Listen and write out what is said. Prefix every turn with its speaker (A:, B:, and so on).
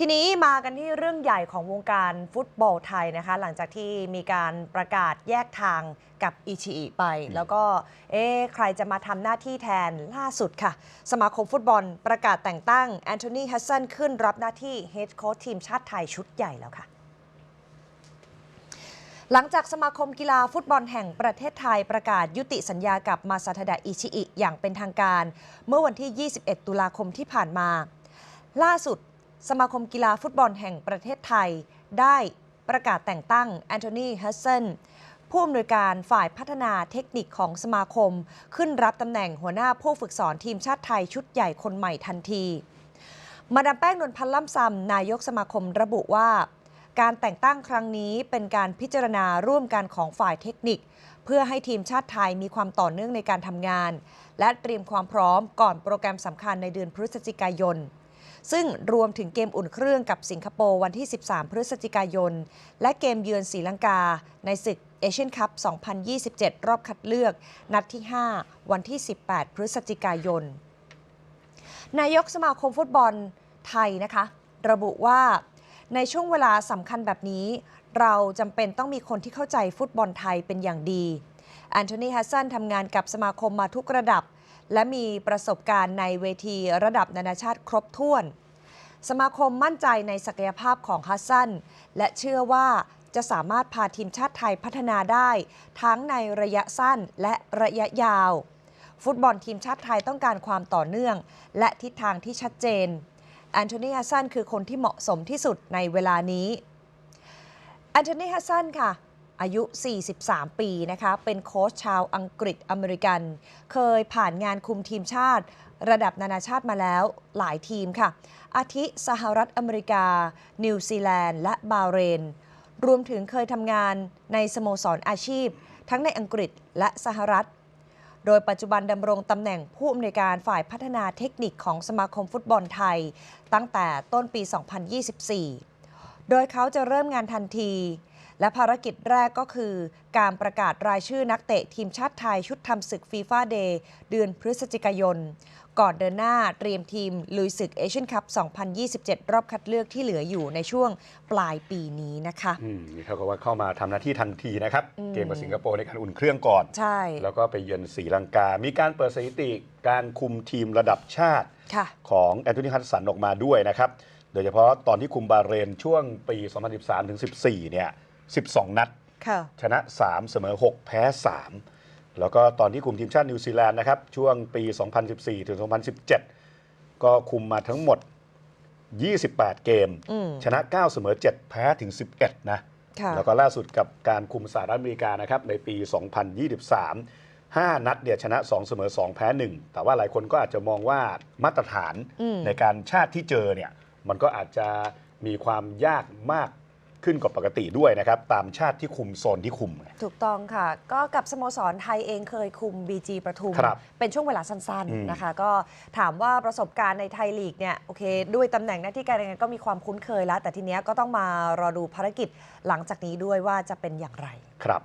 A: ทีนี้มากันที่เรื่องใหญ่ของวงการฟุตบอลไทยนะคะ หลังจากที่มีการประกาศแยกทางกับอิชิอิไป แล้วก็เอ๊ะใครจะมาทำหน้าที่แทนล่าสุดค่ะ สมาคมฟุตบอลประกาศแต่งตั้งแอนโทนีฮัสซันขึ้นรับหน้าที่เฮดโค้ชทีมชาติไทยชุดใหญ่แล้วค่ะหลังจากสมาคมกีฬาฟุตบอลแห่งประเทศไทยประกาศยุติสัญญากับมาซาทดะอิชิอิอย่างเป็นทางการ เมื่อวันที่ 21 ตุลาคมที่ผ่านมา ล่าสุด สมาคมกีฬาฟุตบอลแห่งประเทศไทย ได้ประกาศแต่งตั้งแอนโทนีฮัสเซนผู้อำนวยการฝ่ายพัฒนาเทคนิคของสมาคม ขึ้นรับตำแหน่งหัวหน้าผู้ฝึกสอนทีมชาติไทยชุดใหญ่คนใหม่ทันที มาดามแป้งนวลพันธ์ล่ำซำนายกสมาคมระบุว่า การแต่งตั้งครั้งนี้เป็นการพิจารณาร่วมกันของฝ่ายเทคนิค เพื่อให้ทีมชาติไทยมีความต่อเนื่องในการทำงาน และเตรียมความพร้อมก่อนโปรแกรมสำคัญในเดือนพฤศจิกายน ซึ่งรวมถึงเกมอุ่นเครื่องกับสิงคโปร์วันที่ 13 พฤศจิกายน และเกมเยือนศรีลังกา ในศึกเอเชียนคัพ 2027 รอบคัดเลือก นัดที่ 5 วันที่ 18 พฤศจิกายน นายกสมาคมฟุตบอลไทยนะคะ ระบุว่าในช่วงเวลาสำคัญแบบนี้ เราจำเป็นต้องมีคนที่เข้าใจฟุตบอลไทยเป็นอย่างดีแอนโทนีฮัสซันทำงานกับสมาคมมาทุกระดับ และมีประสบการณ์ในเวทีระดับนานาชาติครบถ้วน สมาคมมั่นใจในศักยภาพของฮัสซัน และเชื่อว่าจะสามารถพาทีมชาติไทยพัฒนาได้ ทั้งในระยะสั้นและระยะยาว ฟุตบอลทีมชาติไทยต้องการความต่อเนื่อง และทิศทางที่ชัดเจน แอนโทนีฮัสซันคือคนที่เหมาะสมที่สุดในเวลานี้ แอนโทนีฮัสซันค่ะ อายุ 43 ปีนะคะ เป็นโค้ชชาวอังกฤษอเมริกัน เคยผ่านงานคุมทีมชาติ ระดับนานาชาติมาแล้วหลายทีมค่ะ อาทิสหรัฐอเมริกา นิวซีแลนด์ และบาเรน รวมถึงเคยทำงานในสโมสรอาชีพ ทั้งในอังกฤษและสหรัฐ โดยปัจจุบันดำรงตำแหน่งผู้อำนวยการฝ่ายพัฒนาเทคนิคของสมาคมฟุตบอลไทย ตั้งแต่ต้นปี 2024 โดยเขาจะเริ่มงานทันที และภารกิจแรกก็คือ การประกาศรายชื่อนักเตะทีมชาติไทยชุดทำศึกฟีฟ่าเดย์เดือนพฤศจิกายน ก่อนเดินหน้าเตรียมทีมลุยศึกเอเชียนคัพ 2027 รอบคัดเลือกที่เหลืออยู่ในช่วงปลายปีนี้นะคะ
B: อืมนี่เท่ากับว่าเข้ามาทำหน้าที่ทันทีนะครับ
A: อืม
B: เกมกับสิงคโปร์ในการอุ่นเครื่องก่อน
A: ใช่
B: แล้วก็ไปเยือนศรีลังกา มีการเปิดสถิติการคุมทีมระดับชาติ
A: ค่ะ
B: ของแอนโทนีฮัตสันออกมาด้วยนะครับ โดยเฉพาะตอนที่คุมบาห์เรนช่วงปี 2013ถึง14 เนี่ย 12 นัด
A: ค่ะ
B: ชนะ 3 เสมอ 6 แพ้ 3 แล้วก็ตอนที่คุมทีมชาตินิวซีแลนด์นะครับ ช่วงปี 2014 ถึง 2017 ก็คุมมาทั้งหมด 28 เกม
A: อืม
B: ชนะ 9 เสมอ 7 แพ้ถึง 11 นะ
A: ค่ะ
B: แล้วก็ล่าสุดกับการคุมสหรัฐอเมริกานะครับในปี 2023 5 นัดเดียชนะ 2 เสมอ 2 แพ้ 1 แต่ว่าหลายคนก็อาจจะมองว่ามาตรฐาน
A: อืม
B: ในการชาติที่เจอเนี่ยมันก็อาจจะมีความยากมาก ขึ้นกว่าปกติด้วยนะครับ ตามชาติที่คุมโซนที่คุม
A: ถูกต้องค่ะ ก็กับสโมสรไทยเองเคยคุม BG ประทุม
B: ครับ
A: เป็นช่วงเวลาสั้น
B: อืม
A: ๆนะคะ ก็ถามว่าประสบการณ์ในไทยลีกเนี่ยโอเค ด้วยตำแหน่งหน้าที่การงานก็มีความคุ้นเคยแล้ว แต่ทีเนี้ยก็ต้องมารอดูภารกิจหลังจากนี้ด้วยว่าจะเป็นอย่างไร
B: ครับ